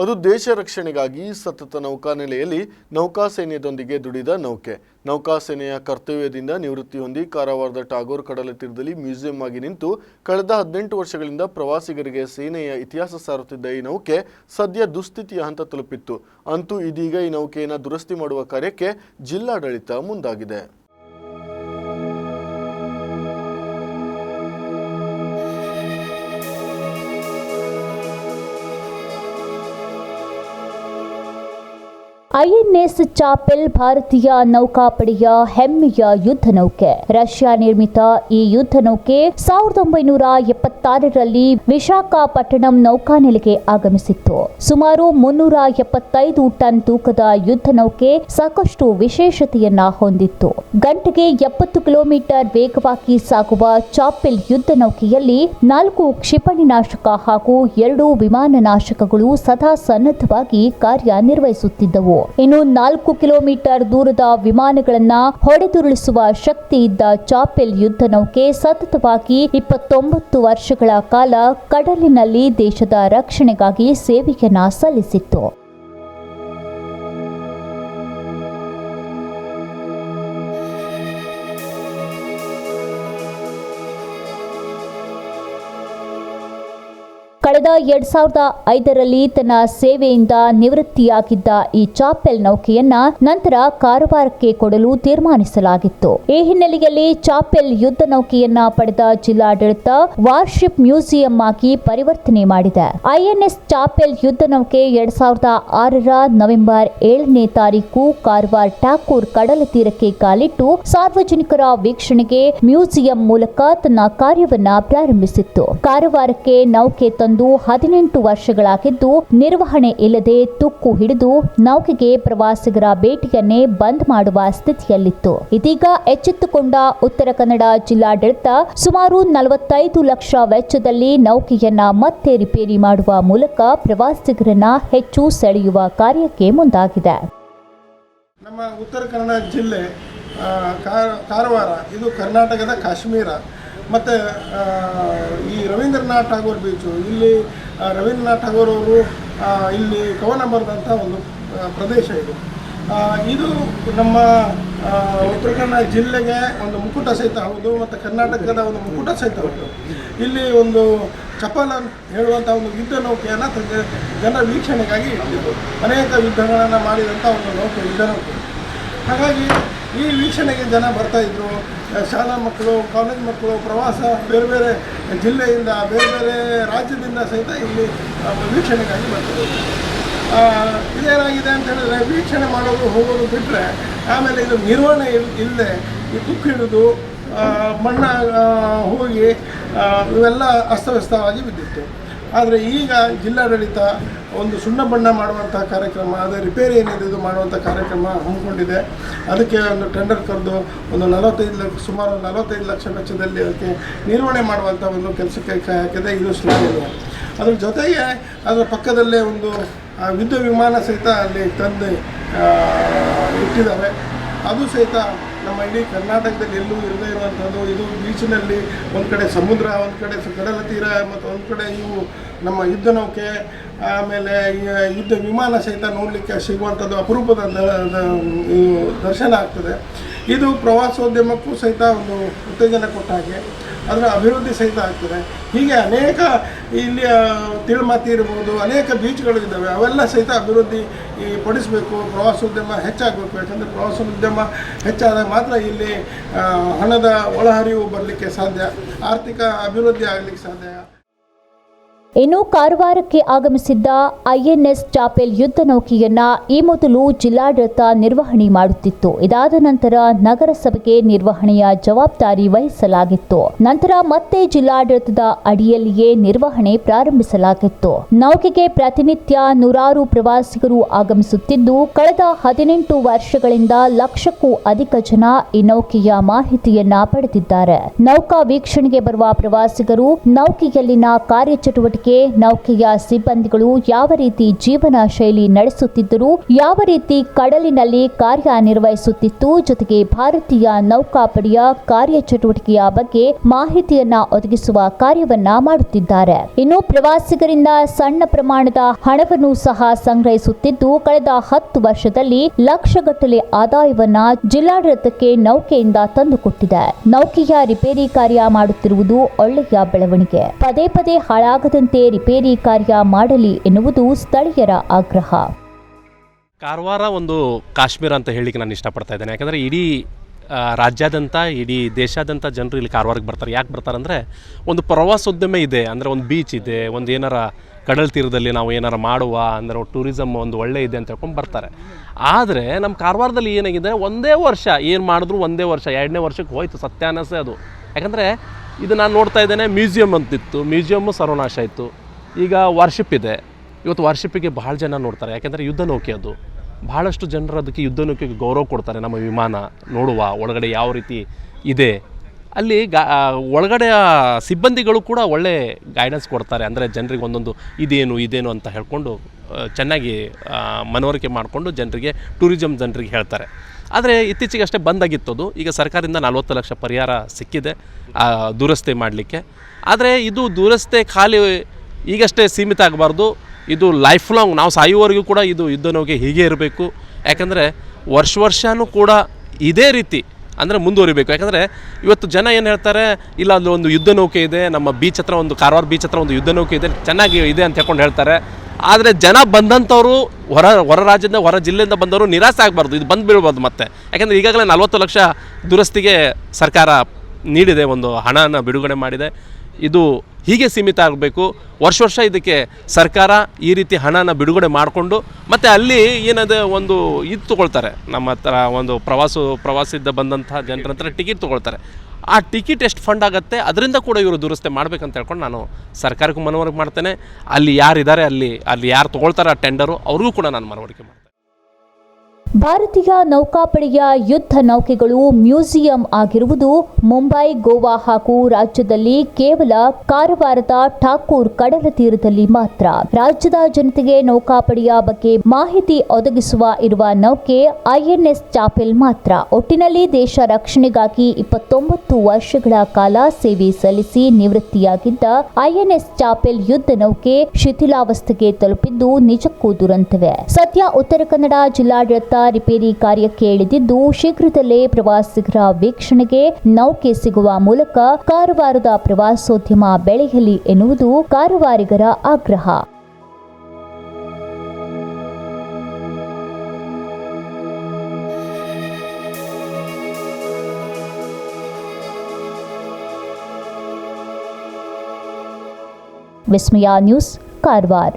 ಅದು ದೇಶ ರಕ್ಷಣೆಗಾಗಿ ಸತತ ನೌಕಾನೆಲೆಯಲ್ಲಿ ನೌಕಾಸೈನ್ಯದೊಂದಿಗೆ ದುಡಿದ ನೌಕೆ. ನೌಕಾ ಸೇನೆಯ ಕರ್ತವ್ಯದಿಂದ ನಿವೃತ್ತಿ ಹೊಂದಿ ಕಾರವಾರದ ಟಾಗೋರ್ ಕಡಲ ತೀರದಲ್ಲಿ ಮ್ಯೂಸಿಯಂ ಆಗಿ ನಿಂತು ಕಳೆದ ಹದಿನೆಂಟು ವರ್ಷಗಳಿಂದ ಪ್ರವಾಸಿಗರಿಗೆ ಸೇನೆಯ ಇತಿಹಾಸ ಸಾರುತ್ತಿದ್ದ ಈ ನೌಕೆ ಸದ್ಯ ದುಸ್ಥಿತಿಯ ಹಂತ ತಲುಪಿತ್ತು. ಅಂತೂ ಇದೀಗ ಈ ನೌಕೆಯನ್ನು ದುರಸ್ತಿ ಮಾಡುವ ಕಾರ್ಯಕ್ಕೆ ಜಿಲ್ಲಾಡಳಿತ ಮುಂದಾಗಿದೆ. ಐಎನ್ಎಸ್ ಚಾಪೆಲ್ ಭಾರತೀಯ ನೌಕಾಪಡೆಯ ಹೆಮ್ಮೆಯ ಯುದ್ಧ ನೌಕೆ. ರಷ್ಯಾ ನಿರ್ಮಿತ ಈ ಯುದ್ಧ ನೌಕೆ ಸಾವಿರದ ಒಂಬೈನೂರ ಎಪ್ಪತ್ತಾರರಲ್ಲಿ ವಿಶಾಖಪಟ್ಟಣಂ ನೌಕಾನೆಲೆಗೆ ಆಗಮಿಸಿತ್ತು. ಸುಮಾರು ಮುನ್ನೂರ ಎಪ್ಪತ್ತೈದು ಟನ್ ತೂಕದ ಯುದ್ಧ ನೌಕೆ ಸಾಕಷ್ಟು ವಿಶೇಷತೆಯನ್ನ ಹೊಂದಿತ್ತು. ಗಂಟೆಗೆ ಎಪ್ಪತ್ತು ಕಿಲೋಮೀಟರ್ ವೇಗವಾಗಿ ಸಾಗುವ ಚಾಪೆಲ್ ಯುದ್ಧ ನೌಕೆಯಲ್ಲಿ ನಾಲ್ಕು ಕ್ಷಿಪಣಿ ನಾಶಕ ಹಾಗೂ ಎರಡು ವಿಮಾನ ನಾಶಕಗಳು ಸದಾ ಸನ್ನದ್ಧವಾಗಿ ಕಾರ್ಯನಿರ್ವಹಿಸುತ್ತಿದ್ದವು. ಇನ್ನು ನಾಲ್ಕು ಕಿಲೋಮೀಟರ್ ದೂರದ ವಿಮಾನಗಳನ್ನ ಹೊಡೆದುರುಳಿಸುವ ಶಕ್ತಿ ಇದ್ದ ಚಾಪೆಲ್ ಯುದ್ಧ ನೌಕೆ ಸತತವಾಗಿ ಇಪ್ಪತ್ತೊಂಬತ್ತು ವರ್ಷಗಳ ಕಾಲ ಕಡಲಿನಲ್ಲಿ ದೇಶದ ರಕ್ಷಣೆಗಾಗಿ ಸೇವೆಯನ್ನ ಸಲ್ಲಿಸಿತ್ತು. ಕಳೆದ ಎರಡ್ ಸಾವಿರದ ಐದರಲ್ಲಿ ತನ್ನ ಸೇವೆಯಿಂದ ನಿವೃತ್ತಿಯಾಗಿದ್ದ ಈ ಚಾಪೆಲ್ ನೌಕೆಯನ್ನ ನಂತರ ಕಾರವಾರಕ್ಕೆ ಕೊಡಲು ತೀರ್ಮಾನಿಸಲಾಗಿತ್ತು. ಈ ಹಿನ್ನೆಲೆಯಲ್ಲಿ ಚಾಪೆಲ್ ಯುದ್ಧ ನೌಕೆಯನ್ನ ಪಡೆದ ಜಿಲ್ಲಾಡಳಿತ ವಾರ್ಶಿಪ್ ಮ್ಯೂಸಿಯಂ ಆಗಿ ಪರಿವರ್ತನೆ ಮಾಡಿದೆ. ಐಎನ್ಎಸ್ ಚಾಪೆಲ್ ಯುದ್ಧ ನೌಕೆ ಎರಡ್ ಸಾವಿರದ ಆರರ ನವೆಂಬರ್ ಏಳನೇ ತಾರೀಕು ಕಾರವಾರ ಠಾಕೂರ್ ಕಡಲ ತೀರಕ್ಕೆ ಕಾಲಿಟ್ಟು ಸಾರ್ವಜನಿಕರ ವೀಕ್ಷಣೆಗೆ ಮ್ಯೂಸಿಯಂ ಮೂಲಕ ತನ್ನ ಕಾರ್ಯವನ್ನ ಪ್ರಾರಂಭಿಸಿತ್ತು. ಕಾರವಾರಕ್ಕೆ ನೌಕೆ ತಂದು ಹದಿನೆಂಟು ವರ್ಷಗಳಾಗಿದ್ದು, ನಿರ್ವಹಣೆ ಇಲ್ಲದೆ ತುಕ್ಕು ಹಿಡಿದು ನೌಕೆಗೆ ಪ್ರವಾಸಿಗರ ಭೇಟಿಯನ್ನೇ ಬಂದ್ ಮಾಡುವ ಸ್ಥಿತಿಯಲ್ಲಿತ್ತು. ಇದೀಗ ಎಚ್ಚೆತ್ತುಕೊಂಡ ಉತ್ತರ ಕನ್ನಡ ಜಿಲ್ಲಾಡಳಿತ ಸುಮಾರು ನಲವತ್ತೈದು ಲಕ್ಷ ವೆಚ್ಚದಲ್ಲಿ ನೌಕೆಯನ್ನ ಮತ್ತೆ ರಿಪೇರಿ ಮಾಡುವ ಮೂಲಕ ಪ್ರವಾಸಿಗರನ್ನ ಹೆಚ್ಚು ಸೆಳೆಯುವ ಕಾರ್ಯಕ್ಕೆ ಮುಂದಾಗಿದೆ. ನಮ್ಮ ಉತ್ತರ ಕನ್ನಡ ಜಿಲ್ಲೆ ಕಾರವಾರ, ಇದು ಕರ್ನಾಟಕದ ಕಾಶ್ಮೀರ. ಮತ್ತು ಈ ರವೀಂದ್ರನಾಥ್ ಠಾಗೋರ್ ಬೀಚು, ಇಲ್ಲಿ ರವೀಂದ್ರನಾಥ್ ಠಾಗೋರ್ ಅವರು ಇಲ್ಲಿ ಕವನ ಬರೆದಂಥ ಒಂದು ಪ್ರದೇಶ ಇದು. ಇದು ನಮ್ಮ ಉತ್ತರ ಕನ್ನಡ ಜಿಲ್ಲೆಗೆ ಒಂದು ಮುಕುಟ ಸಹಿತ ಹೌದು, ಮತ್ತು ಕರ್ನಾಟಕದ ಒಂದು ಮುಕುಟ ಸಹಿತ ಹೌದು ಇಲ್ಲಿ ಒಂದು ಚಪಲ್ ಹೇಳುವಂಥ ಒಂದು ಯುದ್ಧ ನೌಕೆಯನ್ನು ಜನರ ವೀಕ್ಷಣೆಗಾಗಿ ಅನೇಕ ಯುದ್ಧಗಳನ್ನು ಮಾಡಿದಂಥ ಒಂದು ನೌಕೆ ಯುದ್ಧ ನೌಕೆ ಹಾಗಾಗಿ ಈ ವೀಕ್ಷಣೆಗೆ ಜನ ಬರ್ತಾ ಇದ್ರು. ಆ, ಶಾಲಾ ಮಕ್ಕಳು ಕಾಲೇಜ್ ಮಕ್ಕಳು ಪ್ರವಾಸ ಬೇರೆ ಬೇರೆ ಜಿಲ್ಲೆಯಿಂದ ಬೇರೆ ಬೇರೆ ರಾಜ್ಯದಿಂದ ಸಹಿತ ಇಲ್ಲಿ ವೀಕ್ಷಣೆಗಾಗಿ ಬರ್ತಾರೆ. ಇದೇನಾಗಿದೆ ಅಂತ ಹೇಳಿದ್ರೆ ವೀಕ್ಷಣೆ ಮಾಡೋದು ಹೋಗೋದು ಬಿಟ್ಟರೆ ಆಮೇಲೆ ಇದು ನಿರ್ವಹಣೆ ಇಲ್ಲದೆ ಈ ತುಕ್ಕು ಹಿಡಿದು ಮಣ್ಣ ಹೋಗಿ ಇವೆಲ್ಲ ಅಸ್ತವ್ಯಸ್ತವಾಗಿ ಬಿದ್ದಿತ್ತು. ಆದರೆ ಈಗ ಜಿಲ್ಲಾಡಳಿತ ಒಂದು ಸುಣ್ಣ ಬಣ್ಣ ಮಾಡುವಂಥ ಕಾರ್ಯಕ್ರಮ, ಅದೇ ರಿಪೇರಿ ಏನಿದೆ ಇದು ಮಾಡುವಂಥ ಕಾರ್ಯಕ್ರಮ ಹಮ್ಮಿಕೊಂಡಿದೆ. ಅದಕ್ಕೆ ಒಂದು ಟೆಂಡರ್ ಕರೆದು ಒಂದು ನಲವತ್ತೈದು ಲಕ್ಷ, ಸುಮಾರು ನಲವತ್ತೈದು ಲಕ್ಷ ವೆಚ್ಚದಲ್ಲಿ ಅದಕ್ಕೆ ನಿರ್ವಹಣೆ ಮಾಡುವಂಥ ಒಂದು ಕೆಲಸಕ್ಕೆ ಕೈ ಹಾಕಿದೆ ಇದು ಶ್ಲಾಘನೀಯ ಅದ್ರ ಜೊತೆಗೆ ಅದರ ಪಕ್ಕದಲ್ಲೇ ಒಂದು ಯುದ್ಧ ವಿಮಾನ ಸಹಿತ ಅಲ್ಲಿ ತಂದು ಇಟ್ಟಿದ್ದಾರೆ. ಅದು ಸಹಿತ ನಮ್ಮ ಇಡೀ ಕರ್ನಾಟಕದಲ್ಲಿ ಎಲ್ಲೂ ಇರದೇ ಇರುವಂಥದ್ದು. ಇದು ಬೀಚಿನಲ್ಲಿ ಒಂದು ಕಡೆ ಸಮುದ್ರ, ಒಂದು ಕಡೆ ಕಡಲ ತೀರ, ಮತ್ತು ಒಂದು ಕಡೆ ಇವು ನಮ್ಮ ಯುದ್ಧ ನೌಕೆ, ಆಮೇಲೆ ಯುದ್ಧ ವಿಮಾನ ಸಹಿತ ನೋಡಲಿಕ್ಕೆ ಸಿಗುವಂಥದ್ದು ಅಪರೂಪದ ದರ್ಶನ ಆಗ್ತದೆ. ಇದು ಪ್ರವಾಸೋದ್ಯಮಕ್ಕೂ ಸಹಿತ ಒಂದು ಉತ್ತೇಜನ ಕೊಟ್ಟ ಹಾಗೆ. ಅದರ ಅಭಿವೃದ್ಧಿ ಸಹಿತ ಆಗ್ತದೆ. ಹೀಗೆ ಅನೇಕ ಇಲ್ಲಿ ತಿಳುಮತಿ ಇರ್ಬೋದು, ಅನೇಕ ಬೀಚ್ಗಳು ಇದ್ದಾವೆ. ಅವೆಲ್ಲ ಸಹಿತ ಅಭಿವೃದ್ಧಿ ಈ ಪಡಿಸಬೇಕು. ಪ್ರವಾಸೋದ್ಯಮ ಹೆಚ್ಚಾಗಬೇಕು. ಯಾಕಂದರೆ ಪ್ರವಾಸೋದ್ಯಮ ಹೆಚ್ಚಾದಾಗ ಮಾತ್ರ ಇಲ್ಲಿ ಹಣದ ಒಳಹರಿವು ಬರಲಿಕ್ಕೆ ಸಾಧ್ಯ. ಆರ್ಥಿಕ ಅಭಿವೃದ್ಧಿ ಆಗಲಿಕ್ಕೆ ಸಾಧ್ಯ. ಇನ್ನು ಕಾರವಾರಕ್ಕೆ ಆಗಮಿಸಿದ್ದ ಐಎನ್ಎಸ್ ಚಾಪೆಲ್ ಯುದ್ಧ ನೌಕೆಯನ್ನ ಈ ಮೊದಲು ಜಿಲ್ಲಾಡಳಿತ ನಿರ್ವಹಣೆ ಮಾಡುತ್ತಿತ್ತು. ಇದಾದ ನಂತರ ನಗರಸಭೆಗೆ ನಿರ್ವಹಣೆಯ ಜವಾಬ್ದಾರಿ ವಹಿಸಲಾಗಿತ್ತು. ನಂತರ ಮತ್ತೆ ಜಿಲ್ಲಾಡಳಿತದ ಅಡಿಯಲ್ಲಿಯೇ ನಿರ್ವಹಣೆ ಪ್ರಾರಂಭಿಸಲಾಗಿತ್ತು. ನೌಕೆಗೆ ಪ್ರತಿನಿತ್ಯ ನೂರಾರು ಪ್ರವಾಸಿಗರು ಆಗಮಿಸುತ್ತಿದ್ದು, ಕಳೆದ ಹದಿನೆಂಟು ವರ್ಷಗಳಿಂದ ಲಕ್ಷಕ್ಕೂ ಅಧಿಕ ಜನ ಈ ನೌಕೆಯ ಮಾಹಿತಿಯನ್ನ ಪಡೆದಿದ್ದಾರೆ. ನೌಕಾ ವೀಕ್ಷಣೆಗೆ ಬರುವ ಪ್ರವಾಸಿಗರು ನೌಕೆಯಲ್ಲಿನ ಕಾರ್ಯಚಟುವಟಿಕೆ ಬಗ್ಗೆ ನೌಕೆಯ ಸಿಬ್ಬಂದಿಗಳು ಯಾವ ರೀತಿ ಜೀವನ ಶೈಲಿ ನಡೆಸುತ್ತಿದ್ದರು, ಯಾವ ರೀತಿ ಕಡಲಿನಲ್ಲಿ ಕಾರ್ಯನಿರ್ವಹಿಸುತ್ತಿತ್ತು, ಜೊತೆಗೆ ಭಾರತೀಯ ನೌಕಾಪಡೆಯ ಕಾರ್ಯಚಟುವಟಿಕೆಯ ಬಗ್ಗೆ ಮಾಹಿತಿಯನ್ನ ಒದಗಿಸುವ ಕಾರ್ಯವನ್ನ ಮಾಡುತ್ತಿದ್ದಾರೆ. ಇನ್ನು ಪ್ರವಾಸಿಗರಿಂದ ಸಣ್ಣ ಪ್ರಮಾಣದ ಹಣವನ್ನು ಸಹ ಸಂಗ್ರಹಿಸುತ್ತಿದ್ದು, ಕಳೆದ ಹತ್ತು ವರ್ಷದಲ್ಲಿ ಲಕ್ಷಗಟ್ಟಲೆ ಆದಾಯವನ್ನ ಜಿಲ್ಲಾಡಳಿತಕ್ಕೆ ನೌಕೆಯಿಂದ ತಂದುಕೊಟ್ಟಿದೆ. ನೌಕೆಯ ರಿಪೇರಿ ಕಾರ್ಯ ಮಾಡುತ್ತಿರುವುದು ಒಳ್ಳೆಯ ಬೆಳವಣಿಗೆ. ಪದೇ ಪದೇ ಹಾಳಾಗದಂತೆ ರಿಪೇರಿ ಕಾರ್ಯ ಮಾಡಲಿ ಎನ್ನುವುದು ಸ್ಥಳೀಯರ ಆಗ್ರಹ. ಕಾರವಾರ ಒಂದು ಕಾಶ್ಮೀರ ಅಂತ ಹೇಳಿಕ್ಕೆ ನಾನು ಇಷ್ಟಪಡ್ತಾ ಇದ್ದೇನೆ. ಯಾಕಂದರೆ ಇಡೀ ರಾಜ್ಯಾದ್ಯಂತ, ಇಡೀ ದೇಶಾದ್ಯಂತ ಜನರು ಇಲ್ಲಿ ಕಾರವಾರಕ್ಕೆ ಬರ್ತಾರೆ. ಯಾಕೆ ಬರ್ತಾರೆ ಅಂದರೆ ಒಂದು ಪ್ರವಾಸೋದ್ಯಮ ಇದೆ. ಅಂದರೆ ಒಂದು ಬೀಚ್ ಇದೆ, ಒಂದು ಏನಾರ ಕಡಲ ತೀರದಲ್ಲಿ ನಾವು ಏನಾರ ಮಾಡುವ, ಅಂದರೆ ಟೂರಿಸಮ್ ಒಂದು ಒಳ್ಳೆ ಇದೆ ಅಂತ ಹೇಳ್ಕೊಂಡು ಬರ್ತಾರೆ. ಆದರೆ ನಮ್ಮ ಕಾರವಾರದಲ್ಲಿ ಏನಾಗಿದೆ, ಒಂದೇ ವರ್ಷ ಏನು ಮಾಡಿದ್ರು ಒಂದೇ ವರ್ಷ, ಎರಡನೇ ವರ್ಷಕ್ಕೆ ಹೋಯ್ತು ಸತ್ಯಾನಸೆ ಅದು. ಯಾಕಂದರೆ ಇದು ನಾನು ನೋಡ್ತಾ ಇದ್ದೇನೆ ಮ್ಯೂಸಿಯಮ್ ಅಂತಿತ್ತು. ಮ್ಯೂಸಿಯಮ್ಮು ಸರ್ವನಾಶ ಆಯಿತು. ಈಗ ವಾರ್ಶಿಪ್ ಇದೆ. ಇವತ್ತು ವಾರ್ಶಿಪ್ಪಿಗೆ ಭಾಳ ಜನ ನೋಡ್ತಾರೆ. ಯಾಕೆಂದರೆ ಯುದ್ಧ ನೌಕೆ ಅದು. ಭಾಳಷ್ಟು ಜನರು ಅದಕ್ಕೆ ಯುದ್ಧ ನೌಕೆಗೆ ಗೌರವ ಕೊಡ್ತಾರೆ ನಮ್ಮ ವಿಮಾನ ನೋಡುವ ಒಳಗಡೆ ಯಾವ ರೀತಿ ಇದೆ. ಅಲ್ಲಿ ಗಾ ಒಳಗಡೆ ಸಿಬ್ಬಂದಿಗಳು ಕೂಡ ಒಳ್ಳೆ ಗೈಡೆನ್ಸ್ ಕೊಡ್ತಾರೆ. ಅಂದರೆ ಜನರಿಗೆ ಒಂದೊಂದು ಇದೇನು ಇದೇನು ಅಂತ ಹೇಳ್ಕೊಂಡು ಚೆನ್ನಾಗಿ ಮನವರಿಕೆ ಮಾಡಿಕೊಂಡು ಜನರಿಗೆ ಟೂರಿಸಮ್ ಜನರಿಗೆ ಹೇಳ್ತಾರೆ. ಆದರೆ ಇತ್ತೀಚೆಗೆ ಅಷ್ಟೇ ಬಂದಾಗಿತ್ತು ಅದು. ಈಗ ಸರ್ಕಾರದಿಂದ ನಲ್ವತ್ತು ಲಕ್ಷ ಪರಿಹಾರ ಸಿಕ್ಕಿದೆ ದುರಸ್ತಿ ಮಾಡಲಿಕ್ಕೆ. ಆದರೆ ಇದು ದುರಸ್ತಿ ಖಾಲಿ ಈಗಷ್ಟೇ ಸೀಮಿತ ಆಗಬಾರ್ದು. ಇದು ಲೈಫ್ ಲಾಂಗ್ ನಾವು ಸಾಯುವವರೆಗೂ ಕೂಡ ಇದು ಯುದ್ಧ ನೋವಿಗೆ ಹೀಗೆ ಇರಬೇಕು. ಯಾಕಂದರೆ ವರ್ಷ ವರ್ಷವೂ ಕೂಡ ಇದೇ ರೀತಿ ಅಂದರೆ ಮುಂದುವರಿಬೇಕು. ಯಾಕಂದರೆ ಇವತ್ತು ಜನ ಏನು ಹೇಳ್ತಾರೆ, ಇಲ್ಲ, ಅಲ್ಲಿ ಒಂದು ಯುದ್ಧ ನೌಕೆ ಇದೆ, ನಮ್ಮ ಬೀಚ್ ಹತ್ರ ಒಂದು, ಕಾರವಾರ ಬೀಚ್ ಹತ್ರ ಒಂದು ಯುದ್ಧ ನೌಕೆ ಇದೆ, ಚೆನ್ನಾಗಿ ಇದೆ ಅಂತ ಹೇಳ್ಕೊಂಡು ಹೇಳ್ತಾರೆ. ಆದರೆ ಜನ ಬಂದಂಥವ್ರು ಹೊರ ಹೊರ ರಾಜ್ಯದಿಂದ, ಹೊರ ಜಿಲ್ಲೆಯಿಂದ ಬಂದವರು ನಿರಾಸೆ ಆಗಬಾರ್ದು. ಇದು ಬಂದು ಬೀಳ್ಬಾರ್ದು ಮತ್ತೆ. ಯಾಕಂದರೆ ಈಗಾಗಲೇ ನಲ್ವತ್ತು ಲಕ್ಷ ದುರಸ್ತಿಗೆ ಸರ್ಕಾರ ನೀಡಿದೆ, ಒಂದು ಹಣನ ಬಿಡುಗಡೆ ಮಾಡಿದೆ. ಇದು ಹೀಗೆ ಸೀಮಿತ ಆಗಬೇಕು. ವರ್ಷ ವರ್ಷ ಇದಕ್ಕೆ ಸರ್ಕಾರ ಈ ರೀತಿ ಹಣನ ಬಿಡುಗಡೆ ಮಾಡಿಕೊಂಡು, ಮತ್ತು ಅಲ್ಲಿ ಏನದು ಒಂದು ಇದು ತೊಗೊಳ್ತಾರೆ. ನಮ್ಮ ಹತ್ರ ಒಂದು ಪ್ರವಾಸ, ಪ್ರವಾಸದಿಂದ ಬಂದಂಥ ಜನರ ಹತ್ರ ಟಿಕೆಟ್ ತೊಗೊಳ್ತಾರೆ. ಆ ಟಿಕೆಟ್ ಎಷ್ಟು ಫಂಡ್ ಆಗುತ್ತೆ? ಅದರಿಂದ ಕೂಡ ಇವರು ದುರಸ್ತಿ ಮಾಡಬೇಕಂತ ಹೇಳ್ಕೊಂಡು ನಾನು ಸರ್ಕಾರಕ್ಕೂ ಮನವರಿಕೆ ಮಾಡ್ತೇನೆ. ಅಲ್ಲಿ ಯಾರಿದ್ದಾರೆ, ಅಲ್ಲಿ ಅಲ್ಲಿ ಯಾರು ತೊಗೊಳ್ತಾರೆ ಆ ಟೆಂಡರು ಅವ್ರಿಗೂ ಕೂಡ ನಾನು ಮನವರಿಕೆ ಮಾಡ್ತೇನೆ. ಭಾರತೀಯ ನೌಕಾಪಡೆಯ ಯುದ್ಧ ನೌಕೆಗಳು ಮ್ಯೂಸಿಯಂ ಆಗಿರುವುದು ಮುಂಬೈ, ಗೋವಾ ಹಾಗೂ ರಾಜ್ಯದಲ್ಲಿ ಕೇವಲ ಕಾರವಾರದ ಠಾಕೂರ್ ಕಡಲ ತೀರದಲ್ಲಿ ಮಾತ್ರ. ರಾಜ್ಯದ ಜನತೆಗೆ ನೌಕಾಪಡೆಯ ಬಗ್ಗೆ ಮಾಹಿತಿ ಒದಗಿಸುವ ಇರುವ ನೌಕೆ ಐಎನ್ಎಸ್ ಚಾಪೆಲ್ ಮಾತ್ರ. ಒಟ್ಟಿನಲ್ಲಿ ದೇಶ ರಕ್ಷಣೆಗಾಗಿ ಇಪ್ಪತ್ತೊಂಬತ್ತು ವರ್ಷಗಳ ಕಾಲ ಸೇವೆ ಸಲ್ಲಿಸಿ ನಿವೃತ್ತಿಯಾಗಿದ್ದ ಐಎನ್ಎಸ್ ಚಾಪೆಲ್ ಯುದ್ಧ ನೌಕೆ ಶಿಥಿಲಾವಸ್ಥೆಗೆ ತಲುಪಿದ್ದು ನಿಜಕ್ಕೂ ದುರಂತವೇ. ಸದ್ಯ ಉತ್ತರ ಕನ್ನಡ ಜಿಲ್ಲಾಡಳಿತ ರಿಪೇರಿ ಕಾರ್ಯಕ್ಕೆ ಇಳಿದಿದ್ದು, ಶೀಘ್ರದಲ್ಲೇ ಪ್ರವಾಸಿಗರ ವೀಕ್ಷಣೆಗೆ ನೌಕೆ ಸಿಗುವ ಮೂಲಕ ಕಾರವಾರದ ಪ್ರವಾಸೋದ್ಯಮ ಬೆಳೆಯಲಿ ಎನ್ನುವುದು ಕಾರವಾರಿಗರ ಆಗ್ರಹ. ವಿಸ್ಮಯ ನ್ಯೂಸ್, ಕಾರವಾರ.